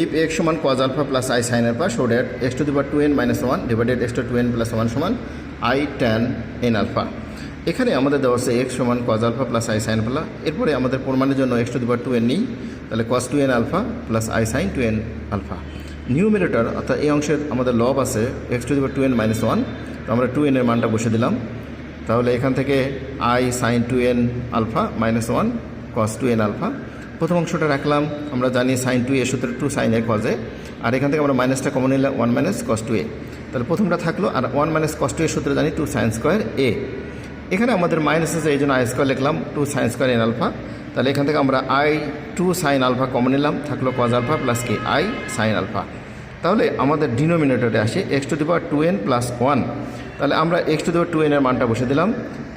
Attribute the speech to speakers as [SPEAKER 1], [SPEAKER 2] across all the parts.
[SPEAKER 1] If x সমান cos alpha plus i sine alpha show that x to the two n minus one divided x to two n plus one সমান i tan n alpha এখানে আমাদের দেওয়া আছে x সমান cos alpha plus i sine alpha এরপরে আমাদের প্রমাণের জন্য x to the two n নিই, তাহলে cos two n alpha plus i sine two n alpha numerator অর্থাৎ এই অংশের আমাদের লব আছে x to the power two n minus one তো আমরা টু এনের মানটা বসে দিলাম। তাহলে এখান থেকে i sine two n alpha minus one cos two n alpha প্রথম অংশটা রাখলাম, আমরা জানি সাইন টু এ সূত্রে টু সাইন এ কজে আর এখান থেকে আমরা মাইনাসটা কমন নিলাম one minus cos two a তাহলে প্রথমটা থাকল, আর one minus cos two a সূত্রে জানি টু সাইন স্কোয়ার এ এখানে আমাদের মাইনাস আছে, এই জন্য আই স্কোয়ার লিখলাম two sine square n alpha তাহলে এখান থেকে আমরা i two sine alpha common নিলাম, থাকল কজ আলফা প্লাস কে আই সাইন আলফা তাহলে আমাদের ডিনোমিনেটরে আসে x to the power two n plus one তাহলে আমরা x to the power two এনের মানটা বসে দিলাম।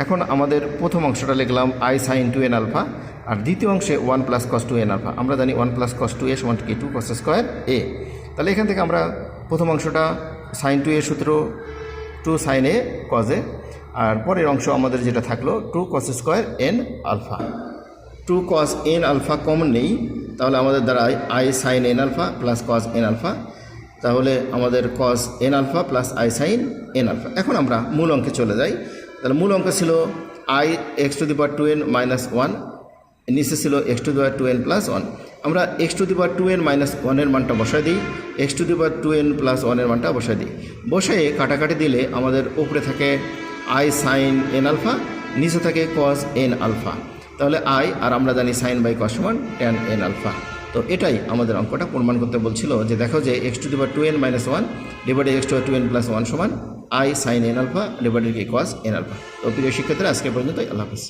[SPEAKER 1] এখন আমাদের প্রথম অংশটা লিখলাম i sine two n alpha আর দ্বিতীয় অংশে one plus cos two n alpha আমরা জানি one plus cos two a সমান কি টু কস স্কোয়ার এ তাহলে এখান থেকে আমরা প্রথম অংশটা সাইন টু এ সূত্র টু সাইন এ কজে আর পরের অংশ আমাদের যেটা থাকল two cos square n alpha two cos n alpha common নেই, তাহলে আমাদের দ্বারায় i sine n alpha plus cos n alpha তাহলে আমাদের cos n alpha plus i sine n alpha এখন আমরা মূল অঙ্কে চলে যাই। তাহলে মূল অঙ্ক ছিল i x to the power two n minus one নিচে ছিল x to the two n plus one. আমরা x to the two n minus ওয়ানের মানটা বসাই দিই, x to the two n plus ওয়ানের মানটা বসাই দিই। বসায়ে কাটাকাটি দিলে আমাদের উপরে থাকে আই সাইন এন আলফা, নিচে থাকে কস এন আলফা। তাহলে আই আর আমরা জানি সাইন বাই কস সমান ট্যান এন আলফা। তো এটাই আমাদের অঙ্কটা প্রমাণ করতে বলছিল যে দেখো যে x to the two n minus one divided x to two n plus one সমান i sine n alpha divided কি কস এন আলফা। তো প্রিয় শিক্ষার্থীরা, আজকে পর্যন্ত আল্লাহ হাফিজ।